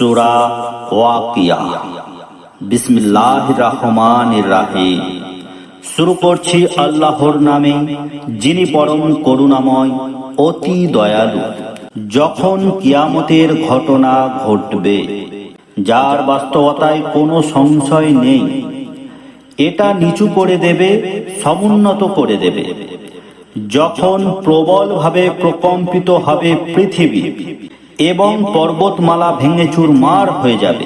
সুরা ওয়াকিয়া। বিসমিল্লাহ রহমান রাহিম শুরু করছি আল্লাহর নামে, যিনি পরম করুণাময়, অতি দয়ালু। যখন কিয়ামতের ঘটনা ঘটবে, যার বাস্তবতায় কোনো সংশয় নেই, এটা নিচু করে দেবে, সমুন্নত করে দেবে। যখন প্রবলভাবে প্রকম্পিত হবে পৃথিবী এবং পর্বতমালা ভেঙে চুরমার হয়ে যাবে।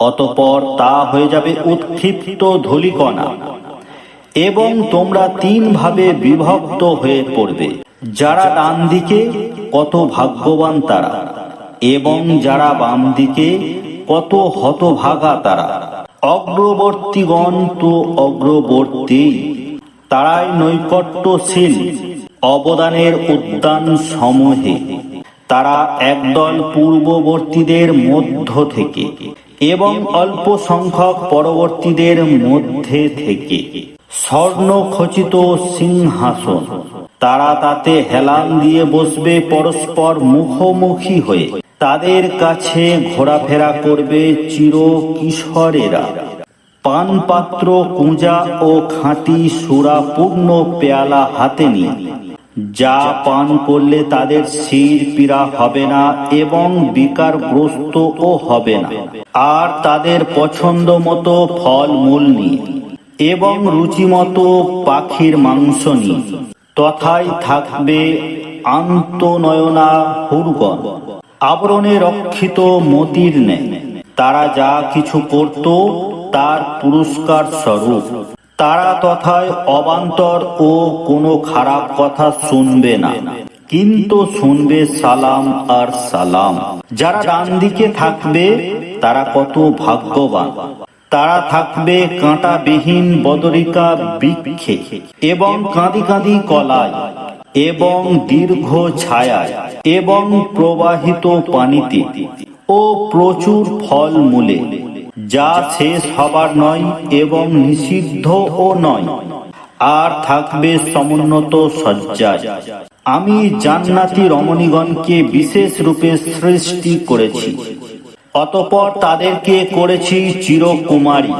অতপর তা হয়ে যাবে উৎক্ষিপ্ত ধলিকণা। এবং তোমরা তিন ভাবে বিভক্ত হয়ে পড়বে। যারা ডান দিকে, কত ভাগ্যবান তারা। এবং যারা বাম দিকে, কত হতভাগা তারা। অগ্রবর্তীগণ তো অগ্রবর্তী, তারাই নৈকট্যশীল, অবদানের উদ্যান সমূহে তারা একদল পূর্ববর্তীদের মধ্য থেকে এবং অল্প সংখ্যক পরবর্তীদের মধ্যে থেকে স্বর্ণ খচিত সিংহাসন। তারা তাতে হেলান দিয়ে বসবে পরস্পর মুখোমুখি হয়ে। তাদের কাছে ঘোরাফেরা করবে চির কিশোরেরা পানপাত্র, কুঁজা ও খাঁটি সুরাপূর্ণ পেয়ালা হাতে নিয়ে। যা পান করলে তাদের শির পীড়া হবে না এবং বিকারগ্রস্ত ও হবে না। আর তাদের পছন্দ মতো ফল মূল নিয়ে এবং রুচিমতো পাখির মাংস নিয়ে তথায় থাকবে আন্তনয়না হুরগণ। আবরণে রক্ষিত মতির নেয় তারা যা কিছু করত, তার পুরস্কার স্বরূপ তারা তথায় অবান্তর ও কোনো খারাপ কথা শুনবে না। কিন্তু শুনবে সালাম আর সালাম। যারা ডান দিকে থাকবে, তারা কত ভাগ্যবান। তারা থাকবে কাঁটাবিহীন বদরিকা বৃক্ষে এবং কাঁদি কাঁদি কলায় এবং দীর্ঘ ছায়ায় এবং প্রবাহিত পানিতে ও প্রচুর ফল মূলে যা শেষ হবার নয় এবং নিষিদ্ধ ও নয়। আর থাকবে সমুন্নত সজ্জায়। আমি জান্নাতি রমণীগণকে বিশেষ রূপে সৃষ্টি করেছি। অতপর তাদেরকে করেছি চিরকুমারী,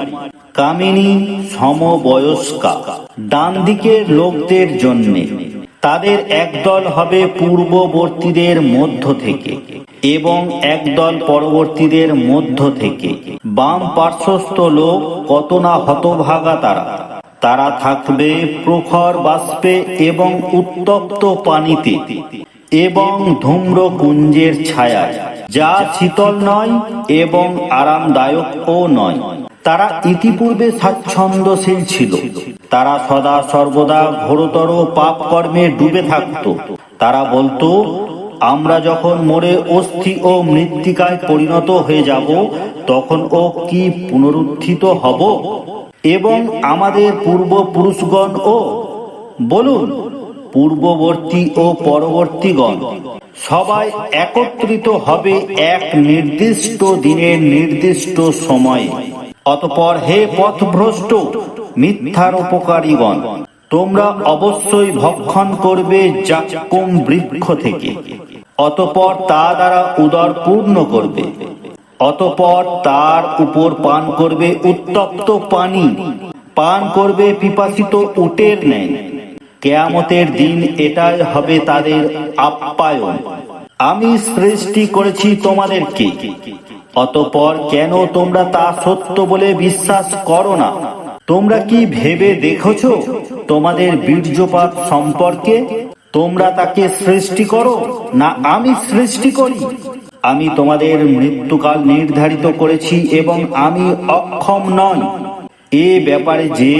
কামিনী সমবয়স্কা ডান দিকের লোকদের জন্যে। তাদের একদল হবে পূর্ববর্তীদের মধ্য থেকে। এবং একদল পরবর্তীদের মধ্য থেকে। বাম পার্শ্বস্থ লোক কত না হতভাগা তারা। তারা থাকবে প্রখর বাষ্পে এবং উত্তপ্ত পানিতে এবং ধূম্র কুঞ্জের ছায়ায়, যা শীতল নয় এবং আরামদায়ক ও নয়। তারা ইতিপূর্বে স্বাচ্ছন্দ্যশীল ছিল। তারা সদা সর্বদা ঘোরতর পাপ কর্মে ডুবে থাকত। তারা বলতো আমরা যখন মরে অস্থি ও মৃত্তিকায় পরিণত হয়ে যাব, তখন ও কি পুনরুত্থিত হব? এবং আমাদের পূর্বপুরুষগণ ও, বলুন, পূর্ববর্তী ও পরবর্তীগণ, সবাই একত্রিত হবে এক নির্দিষ্ট দিনের নির্দিষ্ট সময়ে। অতপর হে পথভ্রষ্ট, মিথ্যার উপকারীগণ, তোমরা অবশ্যই ভক্ষণ করবে জাক্কুম বৃক্ষ থেকে। অতপর তা দ্বারা উদর পূর্ণ করবে। অতপর তার উপর পান করবে উত্তপ্ত পানি। পান করবে পিপাসিত উটের ন্যায়। কেয়ামতের দিন এটাই হবে তাদের আপ্যায়ন। আমি সৃষ্টি করেছি তোমাদেরকে। অতপর কেন তোমরা তা সত্য বলে বিশ্বাস করো না? তোমরা কি ভেবে দেখেছ তোমাদের বীর্যপাত সম্পর্কে? তোমরা তাকে সৃষ্টি করো, না আমি সৃষ্টি করি। আমি তোমাদের মৃত্যুকাল নির্ধারিত করেছি এবং আমি অক্ষম নয় এ ব্যাপারে যে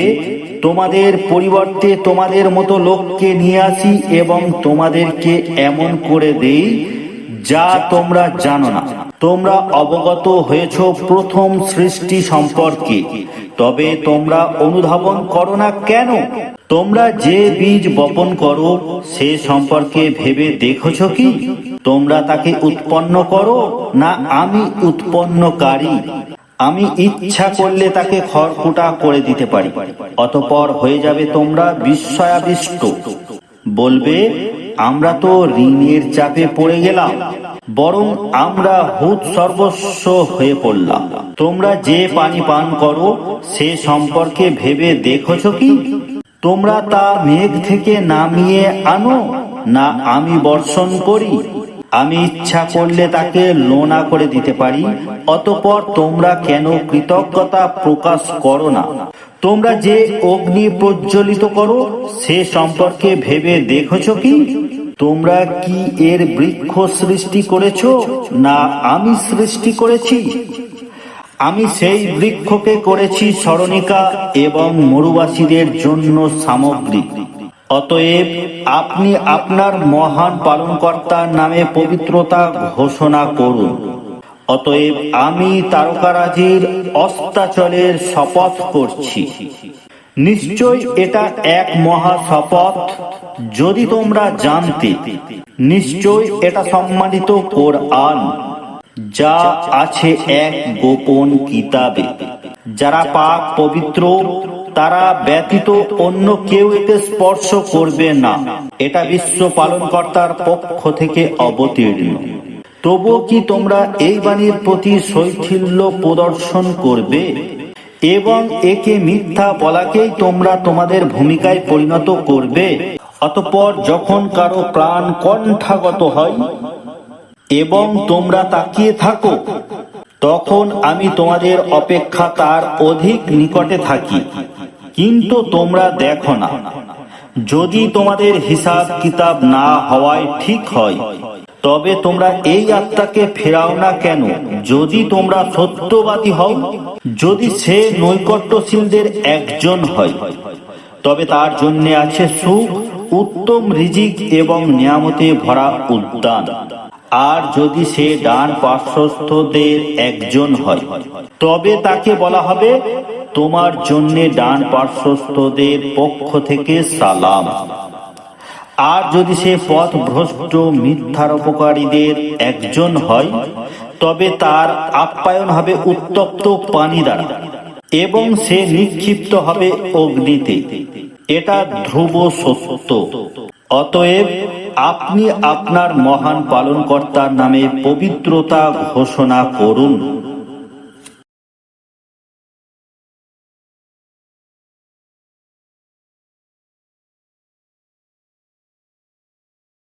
তোমাদের পরিবর্তে তোমাদের মতো লোককে নিয়ে আসি এবং তোমাদেরকে এমন করে দেই, যা তোমরা জানো না। তোমরা অবগত হয়েছ প্রথম সৃষ্টি সম্পর্কে। তবে তোমরা অনুধাবন করো না কেন? তোমরা যে বীজ বপন করো, সে সম্পর্কে ভেবে দেখেছ কি? তোমরা তাকে উৎপন্ন করো না আমি উৎপন্নকারী? আমি ইচ্ছা করলে তাকে খড়কুটা করে দিতে পারি। অতপর হয়ে যাবে তোমরা বিস্ময়াবিষ্ট। বলবে, আমরা তো ঋণের চাপে পড়ে গেলাম। বরং আমরা হুত সর্বস্ব হয়ে পড়লাম। তোমরা যে পানি পান করো, সে সম্পর্কে ভেবে দেখছ কি? তোমরা তা মেঘ থেকে নামিয়ে আনো, না আমি বর্ষণ করি? আমি ইচ্ছা করলে তাকে লোনা করে দিতে পারি, অতপর তোমরা কেন কৃতজ্ঞতা প্রকাশ করো না? তোমরা যে অগ্নি প্রজ্বলিত করো, সে সম্পর্কে ভেবে দেখছ কি? তোমরা কি এর বৃক্ষ সৃষ্টি করেছ, না আমি সৃষ্টি করেছি? আমি সেই বৃক্ষকে করেছি স্মরণিকা এবং মরুবাসীদের জন্য সামগ্রী। অতএব আপনি আপনার মহান পালনকর্তার নামে পবিত্রতা ঘোষণা করুন। অতএব আমি তারকারাজির অস্তাচলের শপথ করছি। নিশ্চয় এটা এক মহা শপথ। যদি তোমরা জানতে, নিশ্চয় এটা সম্মানিত কোরআন, যা আছে এক গোপন কিতাবে। যারা পাক পবিত্র, তারা ব্যতীত অন্য কেউ এতে স্পর্শ করবে না। এটা বিশ্ব পালনকর্তার পক্ষ থেকে অবতীর্ণ। তবুও কি তোমরা এই বাণীর প্রতি শৈথিল্য প্রদর্শন করবে? এবং একে মিথ্যা বলাকেই তোমরা তোমাদের ভূমিকায় পরিণত করবে। অতপর যখন কারও প্রাণ কণ্ঠাগত হয় এবং তোমরা তাকিয়ে থাকো, তখন আমি তোমাদের অপেক্ষা তার অধিক নিকটে থাকি। কিন্তু তোমরা দেখো না। যদি তোমাদের হিসাব কিতাব না হওয়ায় ঠিক হয় তবে তোমরা এই আত্মাকে ফেরাও না কেন? যদি তোমরা সত্যবাদী হও যদি সে নৈকট্যশীলদের একজন হয় তবে তার জন্য আছে সুখ উত্তম রিজিক এবং নিয়ামতে ভরা উদ্যান। আর যদি সে ডান পার্শ্বস্থদের একজন হয় তবে তাকে বলা হবে তোমার জন্য ডান পার্শ্বস্থদের পক্ষ থেকে সালাম। আর যদি সে পথ ভ্রষ্ট মিথ্যারোপকারীদের একজন হয়, তবে তার আপ্যায়ন হবে উত্তপ্ত পানি দ্বারা, এবং সে নিক্ষিপ্ত হবে অগ্নিতে। এটা ধ্রুব সত্য। অতএব আপনি আপনার মহান পালনকর্তার নামে পবিত্রতা ঘোষণা করুন।